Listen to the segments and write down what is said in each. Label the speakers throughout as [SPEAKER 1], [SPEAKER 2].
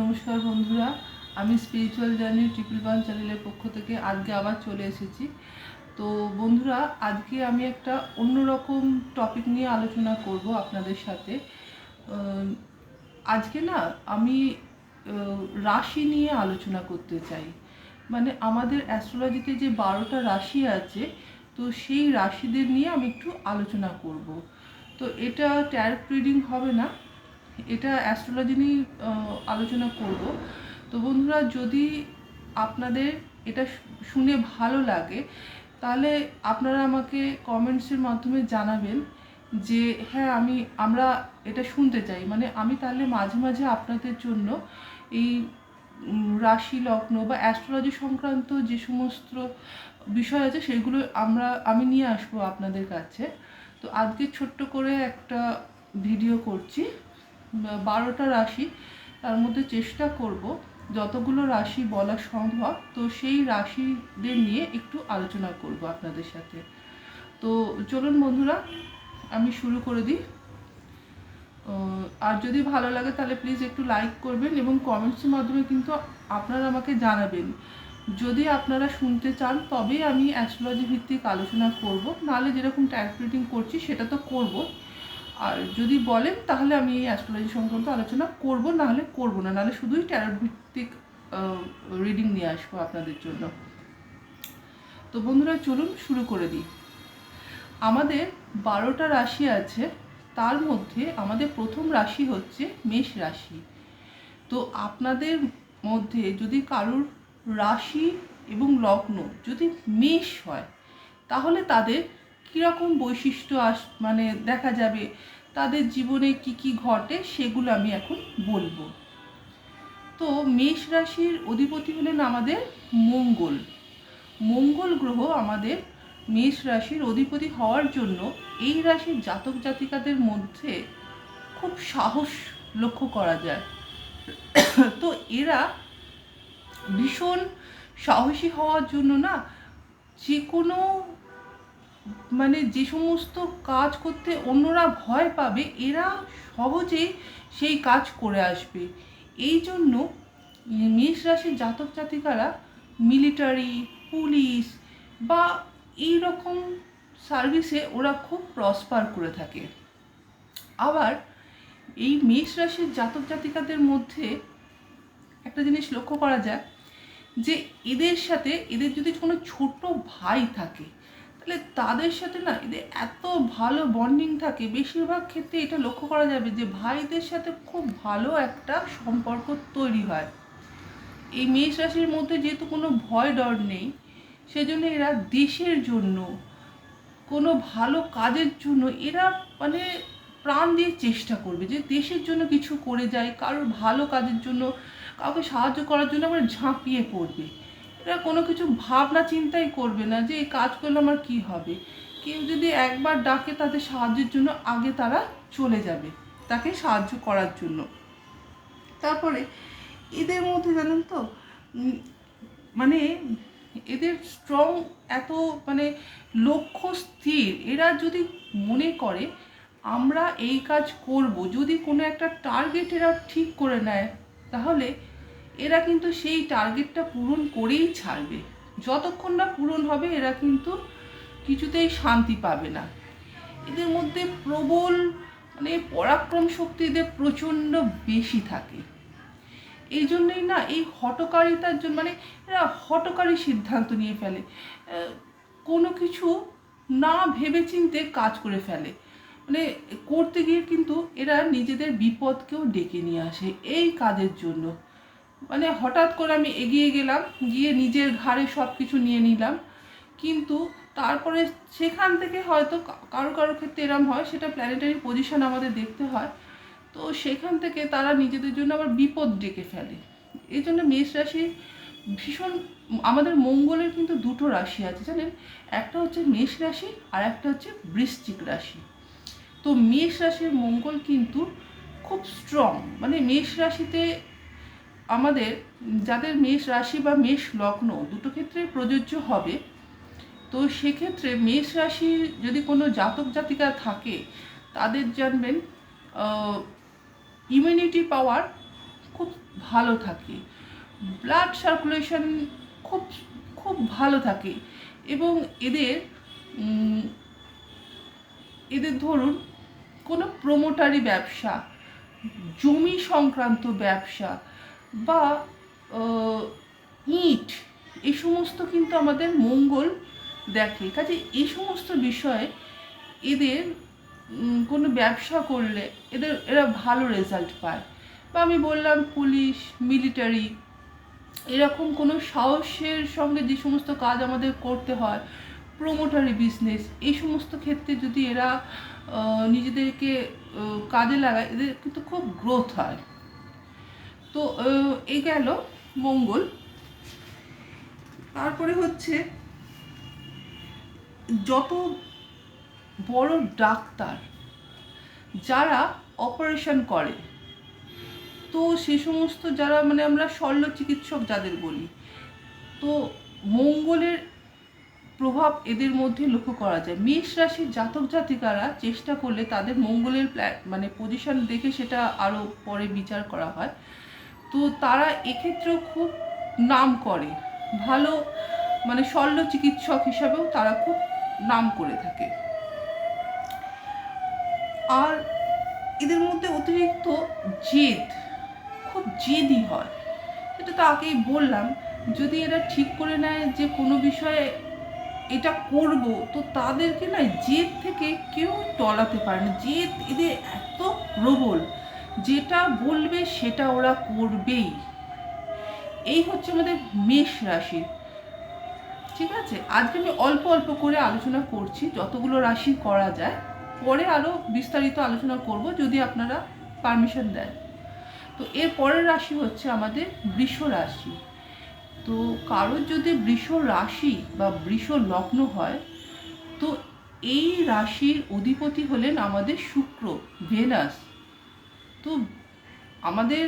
[SPEAKER 1] নমস্কার বন্ধুরা, আমি স্পিরিচুয়াল জার্নি ট্রিপল ওয়ান চ্যানেলের পক্ষ থেকে আজকে আবার চলে এসেছি। তো বন্ধুরা, আজকে আমি একটা অন্যরকম টপিক নিয়ে আলোচনা করব আপনাদের সাথে। আজকে না আমি রাশি নিয়ে আলোচনা করতে চাই। মানে আমাদের অ্যাস্ট্রোলজিতে যে বারোটা রাশি আছে, তো সেই রাশিদের নিয়ে আমি একটু আলোচনা করব। তো এটা ট্যারট রিডিং হবে না এটা অ্যাস্ট্রোলজি নিয়ে আলোচনা করব। তো বন্ধুরা, যদি আপনাদের এটা শুনে ভালো লাগে, তাহলে আপনারা আমাকে কমেন্টসের মাধ্যমে জানাবেন যে হ্যাঁ আমি, আমরা এটা শুনতে চাই। মানে আমি তাহলে মাঝে মাঝে আপনাদের জন্য এই রাশি, লগ্ন বা অ্যাস্ট্রোলজি সংক্রান্ত যে সমস্ত বিষয় আছে, সেগুলো আমরা, আমি নিয়ে আসব আপনাদের কাছে। তো আজকে ছোট্ট করে একটা ভিডিও করছি। বারোটা রাশি, তার মধ্যে চেষ্টা করব যতগুলো রাশি বলা সম্ভব। তো সেই রাশিদের নিয়ে একটু আলোচনা করব আপনাদের সাথে। তো চলুন বন্ধুরা, আমি শুরু করে দিই। আর যদি ভালো লাগে তাহলে প্লিজ একটু লাইক করবেন এবং কমেন্টসের মাধ্যমে কিন্তু আপনারা আমাকে জানাবেন। যদি আপনারা শুনতে চান, তবেই আমি অ্যাস্ট্রোলজি ভিত্তিক আলোচনা করব। নাহলে যেরকম ট্যাক্স রিডিং করছি, সেটা তো করব। আর যদি বলেন, তাহলে আমি এই অ্যাস্ট্রোলজি সংক্রান্ত আলোচনা করব, নাহলে করব না, নাহলে শুধুই ট্যারট ভিত্তিক রিডিং নিয়ে আসব আপনাদের জন্য। তো বন্ধুরা, চলুন শুরু করে দিই। আমাদের বারোটা রাশি আছে, তার মধ্যে আমাদের প্রথম রাশি হচ্ছে মেষ রাশি। তো আপনাদের মধ্যে যদি কারুর রাশি এবং লগ্ন যদি মেষ হয়, তাহলে তাদের কীরকম বৈশিষ্ট্য আস মানে দেখা যাবে, তাদের জীবনে কি কি ঘটে সেগুলো আমি এখন বলব। তো মেষ রাশির অধিপতি হলেন আমাদের মঙ্গল। মঙ্গল গ্রহ আমাদের মেষ রাশির অধিপতি হওয়ার জন্য এই রাশির জাতক জাতিকাদের মধ্যে খুব সাহস লক্ষ্য করা যায়। তো এরা ভীষণ সাহসী হওয়ার জন্য না যে কোনো মানে যে সমস্ত কাজ করতে অন্যরা ভয় পাবে, এরা সহজেই সেই কাজ করে আসবে। এই জন্য মেষ রাশির জাতক জাতিকারা মিলিটারি পুলিশ বা এই রকম সার্ভিসে ওরা খুব প্রসপার করে থাকে। আবার এই মেষ রাশির জাতক জাতিকাদের মধ্যে একটা জিনিস লক্ষ্য করা যায় যে এদের সাথে এদের যদি কোনো ছোট ভাই থাকে তাহলে তাদের সাথে না এদের এত ভালো বন্ডিং থাকে, বেশিরভাগ ক্ষেত্রে এটা লক্ষ্য করা যাবে যে ভাইদের সাথে খুব ভালো একটা সম্পর্ক তৈরি হয়। এই মেষ রাশির মধ্যে যেহেতু কোনো ভয় ডর নেই, সেজন্য এরা দেশের জন্য, কোনো ভালো কাজের জন্য এরা মানে প্রাণ দিয়ে চেষ্টা করবে যে দেশের জন্য কিছু করে যায়, কারোর ভালো কাজের জন্য, কাউকে সাহায্য করার জন্য আমরা ঝাঁপিয়ে পড়বে। এরা কোনো কিছু ভাবনা চিন্তাই করবে না যে এই কাজ করলে আমার কি হবে। কেউ যদি একবার ডাকে তাদের সাহায্যের জন্য আগে তারা চলে যাবে তাকে সাহায্য করার জন্য। তারপরে এদের মধ্যে জানেন তো মানে এদের স্ট্রং এত মানে লক্ষ্য স্থির, এরা যদি মনে করে আমরা এই কাজ করব, যদি কোনো একটা টার্গেট এরা ঠিক করে নেয়, তাহলে এরা কিন্তু সেই টার্গেটটা পূরণ করেই ছাড়বে। যতক্ষণ না পূরণ হবে, এরা কিন্তু কিছুতেই শান্তি পাবে না। এদের মধ্যে প্রবল মানে পরাক্রম শক্তি এদের প্রচণ্ড বেশি থাকে। এই জন্যই না, এই হটকারিতার জন্য মানে এরা হটকারী সিদ্ধান্ত নিয়ে ফেলে। কোনো কিছু না ভেবেচিন্তে কাজ করে ফেলে। মানে করতে গিয়ে কিন্তু এরা নিজেদের বিপদকেও ডেকে নিয়ে আসে। এই কাজের জন্য। মানে হঠাৎ করে আমি এগিয়ে গেলাম, গিয়ে নিজের ঘাড়ে সব কিছু নিয়ে নিলাম। কিন্তু তারপরে সেখান থেকে হয়তো কারও কারও ক্ষেত্রে এরম হয়, সেটা প্ল্যানেটারি পজিশন আমাদের দেখতে হয়। তো সেখান থেকে তারা নিজেদের জন্য আবার বিপদ ডেকে ফেলে। এই জন্য মেষ রাশি ভীষণ, আমাদের মঙ্গলের কিন্তু দুটো রাশি আছে, জানেন? একটা হচ্ছে মেষ রাশি আর একটা হচ্ছে বৃশ্চিক রাশি। তো মেষ রাশির মঙ্গল কিন্তু খুব স্ট্রং মানে মেষ রাশিতে আমাদের যাদের মেষ রাশি বা মেষ লগ্ন দুটো ক্ষেত্রে প্রযোজ্য হবে, তো সেক্ষেত্রে মেষ রাশির যদি কোনো জাতক জাতিকা থাকে, তাদের জানবেন ইমিউনিটি পাওয়ার খুব ভালো থাকে ব্লাড সার্কুলেশন খুব খুব ভালো থাকে এবং এদের এদের ধরুন কোনো প্রমোটারি ব্যবসা, জমি সংক্রান্ত ব্যবসা বা ইট এই সমস্ত কিন্তু আমাদের মঙ্গল দেখে। কাজে এই সমস্ত বিষয়ে এদের কোনো ব্যবসা করলে এদের, এরা ভালো রেজাল্ট পায়। বা আমি বললাম পুলিশ মিলিটারি এরকম কোনো সাহসের সঙ্গে যে সমস্ত কাজ আমাদের করতে হয় প্রোমোটারি বিজনেস এই সমস্ত ক্ষেত্রে যদি এরা নিজেদেরকে কাজে লাগায়, এদের কিন্তু খুব গ্রোথ হয়। তো এই গেল মঙ্গল। তারপরে হচ্ছে, যত বড় ডাক্তার যারা অপারেশন করে, তো সে সমস্ত যারা মানে আমরা শল্য চিকিৎসক যাদের বলি, তো মঙ্গলের প্রভাব এদের মধ্যে লক্ষ্য করা যায়। মেষ রাশির জাতক জাতিকারা চেষ্টা করলে তাদের মঙ্গলের মানে পজিশন দেখে সেটা আরও পরে বিচার করা হয়। তারা এক্ষেত্রেও খুব নাম করে। ভালো মানে শল্য চিকিৎসক হিসাবেও তারা খুব নাম করে থাকে। আর এদের মধ্যে অতিরিক্ত জেদ, খুব জেদি হয়। সেটা তো আগেই বললাম, যদি এরা ঠিক করে নেয় যে কোনো বিষয়ে এটা করব, তো তাদেরকে না জেদ থেকে কেউ টলাতে পারে না। জেদ এদের এত প্রবল। যেটা বলবে সেটা ওরা করবেই। এই হচ্ছে আমাদের মেষ রাশি। ঠিক আছে? আজকে আমি অল্প অল্প করে আলোচনা করছি, যতগুলো রাশি করা যায়। পরে আরও বিস্তারিত আলোচনা করব যদি আপনারা পারমিশন দেন। তো এর পরের রাশি হচ্ছে আমাদের বৃষ রাশি। তো কারোর যদি বৃষ রাশি বা বৃষ লগ্ন হয়, তো এই রাশির অধিপতি হলেন আমাদের শুক্র ভেনাস তো আমাদের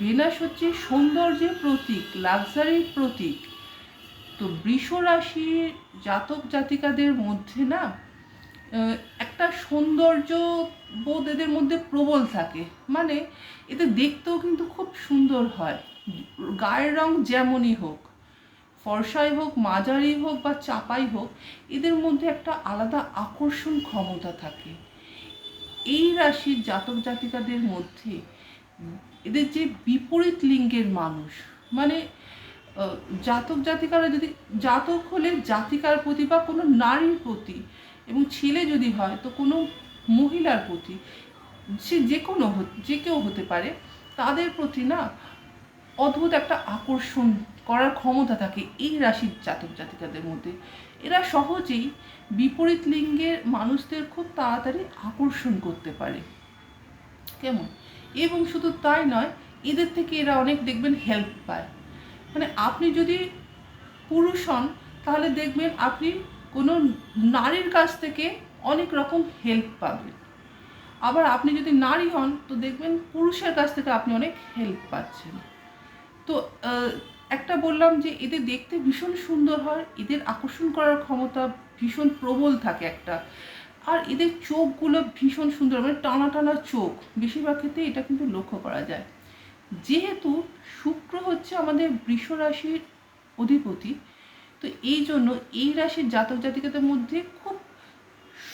[SPEAKER 1] ভেনাস হচ্ছে সৌন্দর্যের প্রতীক, লাক্সারির প্রতীক। তো বৃষ রাশির জাতক জাতিকাদের মধ্যে না একটা সৌন্দর্য বোধ এদের মধ্যে প্রবল থাকে। মানে এতে দেখতেও কিন্তু খুব সুন্দর হয়। গায়ের রং যেমনই হোক, ফর্সাই হোক, মাঝারি হোক বা চাপাই হোক, এদের মধ্যে একটা আলাদা আকর্ষণ ক্ষমতা থাকে। এই রাশির জাতক জাতিকাদের মধ্যে এদের যে বিপরীত লিঙ্গের মানুষ মানে জাতক জাতিকারা যদি জাতক হলে জাতিকার প্রতি বা কোনো নারীর প্রতি এবং ছেলে যদি হয় তো কোনো মহিলার প্রতি, সে যে কোনো যে কেউ হতে পারে, তাদের প্রতি না অদ্ভুত একটা আকর্ষণ করার ক্ষমতা থাকে এই রাশির জাতক জাতিকাদের মধ্যে। এরা সহজেই বিপরীত লিঙ্গের মানুষদের খুব তাড়াতাড়ি আকর্ষণ করতে পারে। কেমন? এবং শুধু তাই নয়, এদের থেকে এরা অনেক দেখবেন হেল্প পায়। মানে আপনি যদি পুরুষ হন, তাহলে দেখবেন আপনি কোনো নারীর কাছ থেকে অনেক রকম হেল্প পাবেন। আবার আপনি যদি নারী হন, তো দেখবেন পুরুষের কাছ থেকে আপনি অনেক হেল্প পাচ্ছেন। তো একটা বললাম যে এদের দেখতে ভীষণ সুন্দর হয়, এদের আকর্ষণ করার ক্ষমতা ভীষণ প্রবল থাকে একটা। আর এদের চোখগুলো ভীষণ সুন্দর মানে টানা টানা চোখ। বেশিরভাগ ক্ষেত্রে এটা কিন্তু লক্ষ্য করা যায়। যেহেতু শুক্র হচ্ছে আমাদের বৃষ রাশির অধিপতি, তো এই জন্য এই রাশির জাতক জাতিকাদের মধ্যে খুব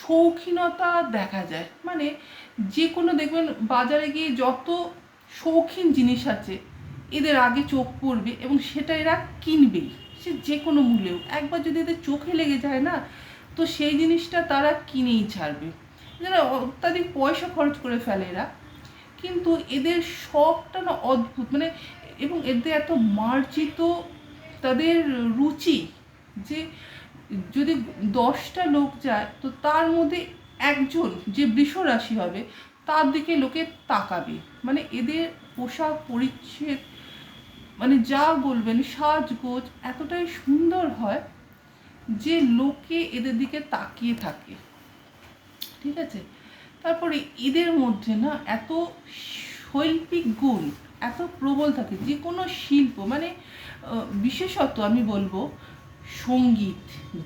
[SPEAKER 1] শৌখিনতা দেখা যায়। মানে যে কোনো দেখবেন বাজারে গিয়ে যত শৌখিন জিনিস আছে, এদের আগে চোখ পড়বে এবং সেটা এরা কিনবেই। সে যে কোনো মূল্যেও একবার যদি এদের চোখে লেগে যায় না, তো সেই জিনিসটা তারা কিনেই ছাড়বে। যারা অত্যাধিক পয়সা খরচ করে ফেলে এরা। কিন্তু এদের শখটা না অদ্ভুত। মানে এবং এদের এত মার্জিত তাদের রুচি যে যদি দশটা লোক যায়, তো তার মধ্যে একজন যে বৃষ রাশি হবে, তার দিকে লোকে তাকাবে। মানে এদের পোশাক পরিচ্ছদ মানে যা বলবেন সাজগোজ এতটাই সুন্দর হয় যে লোকে এদের দিকে তাকিয়ে থাকে। ঠিক আছে? তারপরে এদের মধ্যে না এত শৈল্পিক গুণ, এত প্রবল থাকে যে কোনো শিল্প মানে বিশেষত আমি বলব সংগীত,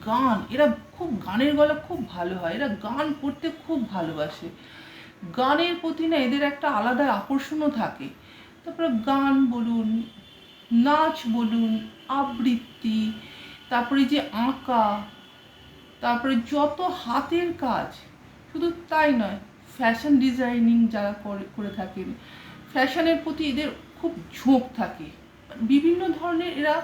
[SPEAKER 1] গান, এরা খুব গানের গলা খুব ভালো হয়, এরা গান করতে খুব ভালোবাসে। গানের প্রতি না এদের একটা আলাদা আকর্ষণও থাকে। তারপরে গান বলুন নাচ বলুন, আবৃত্তি, তারপরে যে আঁকা, তারপরে যত হাতের কাজ, শুধু তাই নয় ফ্যাশন ডিজাইনিং যারা করে থাকেন ফ্যাশনের প্রতি এদের খুব ঝোঁক থাকে। বিভিন্ন ধরনের এরা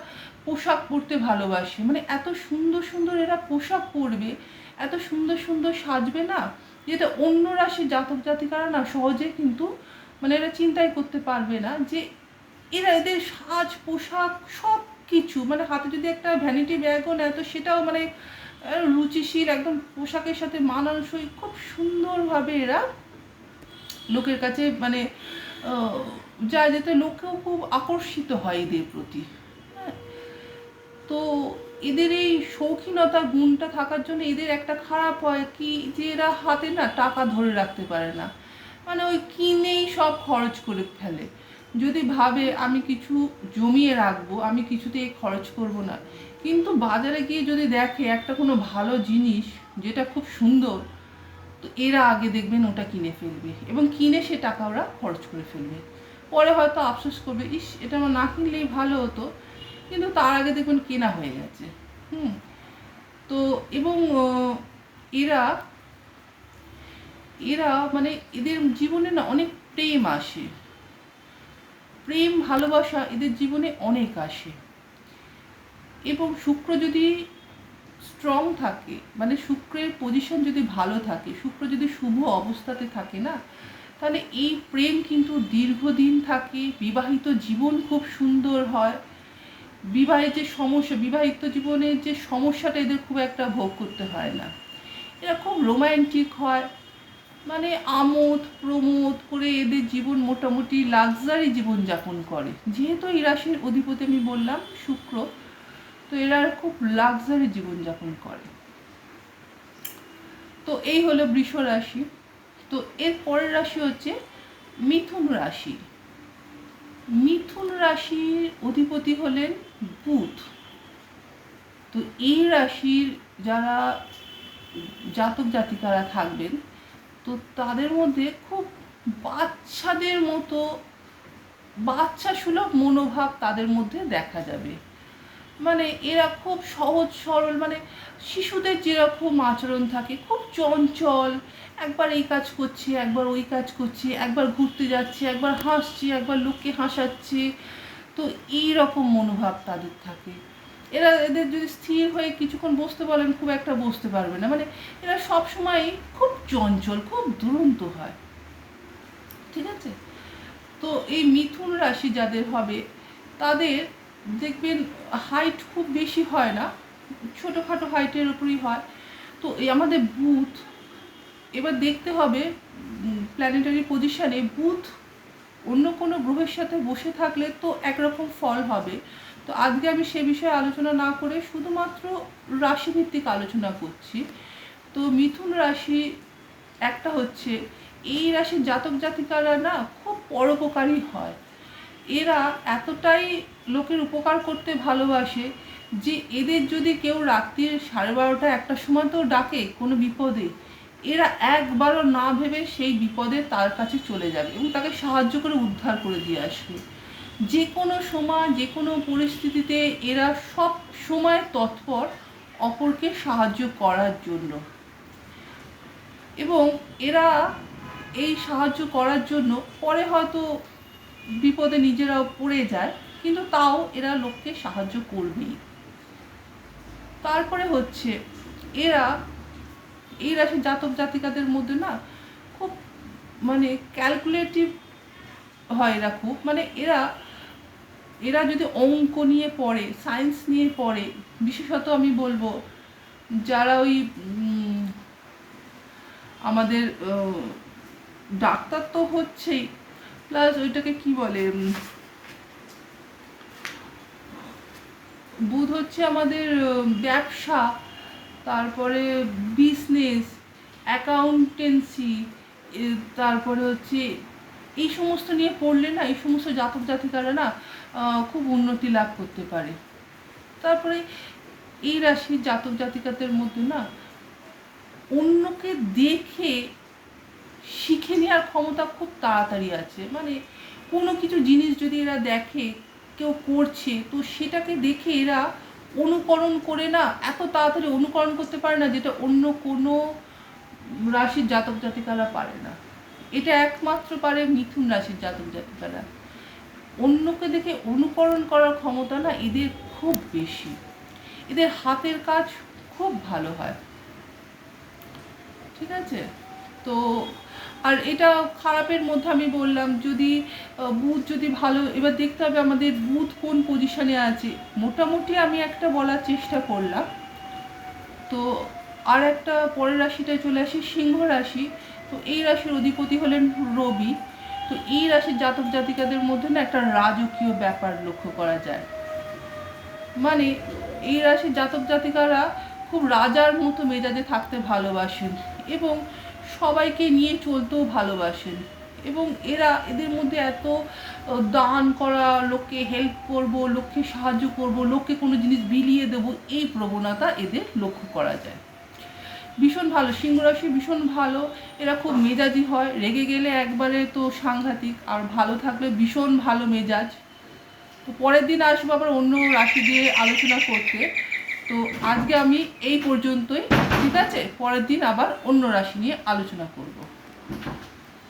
[SPEAKER 1] পোশাক পরতে ভালোবাসে মানে এত সুন্দর সুন্দর এরা পোশাক পরবে, এত সুন্দর সুন্দর সাজবে না, যেটা অন্য রাশি জাতক জাতিকারা না সহজে কিন্তু মানে এরা চিন্তাই করতে পারবে না যে এরা এদের সাজ, পোশাক সব কিছু মানে হাতে যদি একটা ভ্যানিটি ব্যাগও নেয়, তো সেটাও মানে রুচিশীল, একদম পোশাকের সাথে মানানসই, খুব সুন্দরভাবে এরা লোকের কাছে মানে যায় যাতে লোকেও খুব আকর্ষিত হয় এদের প্রতি। হ্যাঁ। তো এদের এই শৌখিনতা গুণটা থাকার জন্য এদের একটা খারাপ হয় কি, যে এরা হাতে না টাকা ধরে রাখতে পারে না। মানে ওই কিনেই সব খরচ করে ফেলে। যদি ভাবে আমি কিছু জমিয়ে রাখব, আমি কিছুতেই খরচ করব না। কিন্তু বাজারে গিয়ে যদি দেখে একটা কোনো ভালো জিনিস যেটা খুব সুন্দর, তো এরা আগে দেখবেন ওটা কিনে ফেলবে এবং কিনে সে টাকা ওরা খরচ করে ফেলবে। পরে হয়তো আফসোস করবে, ইস, এটা আমার না কিনলেই ভালো হতো। কিন্তু তার আগে দেখবেন কেনা হয়ে গেছে। হুম? তো এবং এরা এরা মানে এদের জীবনে না অনেক প্রেম আসে। প্রেম, ভালোবাসা এদের জীবনে অনেক আসে। এবং শুক্র যদি স্ট্রং থাকে মানে শুক্রের পজিশন যদি ভালো থাকে, শুক্র যদি শুভ অবস্থাতে থাকে না, তাহলে এই প্রেম কিন্তু দীর্ঘদিন থাকে, বিবাহিত জীবন খুব সুন্দর হয়। বিবাহের যে সমস্যা, বিবাহিত জীবনের যে সমস্যাটা এদের খুব একটা ভোগ করতে হয় না। এরা খুব রোমান্টিক হয় মানে আমোদ, প্রমোদ করে এদের জীবন মোটামুটি লাক্সারি জীবন যাপন করে। যেহেতু এই রাশির অধিপতি আমি বললাম, শুক্র, তো এরা খুব লাক্সারি জীবন যাপন করে। তো এই হলো বৃষ রাশি। তো এর পরের রাশি হচ্ছে মিথুন রাশি। মিথুন রাশির অধিপতি হলেন বুধ। তো এই রাশির যারা জাতক জাতিকারা থাকবেন তো তাদের মধ্যে খুব বাচ্চাদের মতো, বাচ্চা সুলভ মনোভাব তাদের মধ্যে দেখা যাবে। মানে এরা খুব সহজ সরল মানে শিশুদের যেরকম আচরণ থাকে, খুব চঞ্চল, একবার এই কাজ করছে, একবার ওই কাজ করছে, একবার ঘুরতে যাচ্ছে, একবার হাসছে, একবার লোককে হাসাচ্ছে, তো এই রকম মনোভাব তাদের থাকে। এরা এদের যদি স্থির হয়ে কিছুক্ষণ বসতে বলেন, খুব একটা বসতে পারবে না। মানে এরা সব সময় খুব চঞ্চল, খুব দুরন্ত হয়। ঠিক আছে? তো এই মিথুন রাশি যাদের হবে, তাদের দেখবেন হাইট খুব বেশি হয় না, ছোটোখাটো হাইটের উপরই হয়। তো এই আমাদের বুথ এবার দেখতে হবে প্ল্যানেটারি পজিশানে বুথ অন্য কোনো গ্রহের সাথে বসে থাকলে তো একরকম ফল হবে। তো আজকে আমি সে বিষয়ে আলোচনা না করে শুধুমাত্র রাশিভিত্তিক আলোচনা করছি। তো মিথুন রাশি একটা হচ্ছে, এই রাশির জাতক জাতিকারা না খুব পরোপকারী হয়। এরা এতটাই লোকের উপকার করতে ভালোবাসে যে এদের যদি কেউ রাত্রির সাড়ে বারোটা একটা সময় তো ডাকে কোনো বিপদে, এরা একবারও না ভেবে সেই বিপদে তার কাছে চলে যাবে এবং তাকে সাহায্য করে উদ্ধার করে দিয়ে আসবে। যে কোনো সময় যে কোনো পরিস্থিতিতে এরা সব সময় তৎপর অপরকে সাহায্য করার জন্য। এবং এরা এই সাহায্য করার জন্য পরে হয়তো বিপদে নিজেরাও পড়ে যায়, কিন্তু তাও এরা লোককে সাহায্য করবেই। তারপরে হচ্ছে এরা এই রাশির জাতক জাতিকাদের মধ্যে না খুব মানে ক্যালকুলেটিভ হয় এরা খুব। মানে এরা এরা যদি অঙ্ক নিয়ে পড়ে সায়েন্স নিয়ে পড়ে, বিশেষত আমি বলব যারা ওই আমাদের ডাক্তার তো হচ্ছেই প্লাস ওইটাকে কি বলে বুধ হচ্ছে আমাদের ব্যবসা, তারপরে বিজনেস অ্যাকাউন্টেন্সি তারপরে হচ্ছে, এই সমস্ত নিয়ে পড়লে না, এই সমস্ত জাতক জাতিকারা না খুব উন্নতি লাভ করতে পারে। তারপরে এই রাশির জাতক জাতিকাদের মধ্যে না, অন্যকে দেখে শিখে নেওয়ার ক্ষমতা খুব তাড়াতাড়ি আছে। মানে কোনো কিছু জিনিস যদি এরা দেখে, কেউ করছে, তো সেটাকে দেখে এরা অনুকরণ করে না, এত তাড়াতাড়ি অনুকরণ করতে পারে না যেটা অন্য কোনো রাশির জাতক জাতিকারা পারে না। এটা একমাত্র পারে মিথুন রাশির জাতক জাতিকারা। অন্যকে দেখে অনুকরণ করার ক্ষমতা না এদের খুব বেশি। এদের হাতের কাজ খুব ভালো হয়। ঠিক আছে? তো, আর এটা খারাপের মধ্যে আমি বললাম, যদি বুথ যদি ভালো, এবার দেখতে হবে আমাদের বুথ কোন পজিশনে আছে। মোটামুটি আমি একটা বলার চেষ্টা করলাম। তো, আর একটা পরের রাশিটায় চলে আসি, সিংহ রাশি। তো এই রাশির অধিপতি হলেন রবি। তো এই রাশির জাতক জাতিকাদের মধ্যে না একটা রাজকীয় ব্যাপার লক্ষ্য করা যায়। মানে এই রাশির জাতক জাতিকারা খুব রাজার মতো মেজাজে থাকতে ভালোবাসেন এবং সবাইকে নিয়ে চলতেও ভালোবাসেন এবং এরা এদের মধ্যে এত দান করা, লোককে হেল্প করব, লোককে সাহায্য করব, লোককে কোনো জিনিস বিলিয়ে দেবো, এই প্রবণতা এদের লক্ষ্য করা যায়। ভীষণ ভালো, সিংহ রাশি ভীষণ ভালো, এরা খুব মেজাজি হয়, রেগে গেলে একবারে তো সাংঘাতিক, আর ভালো থাকলে ভীষণ ভালো মেজাজ। তো পরের দিন আসব আবার অন্য রাশি দিয়ে আলোচনা করতে। তো আজকে আমি এই পর্যন্তই, ঠিক আছে? পরের দিন আবার অন্য রাশি নিয়ে আলোচনা করব।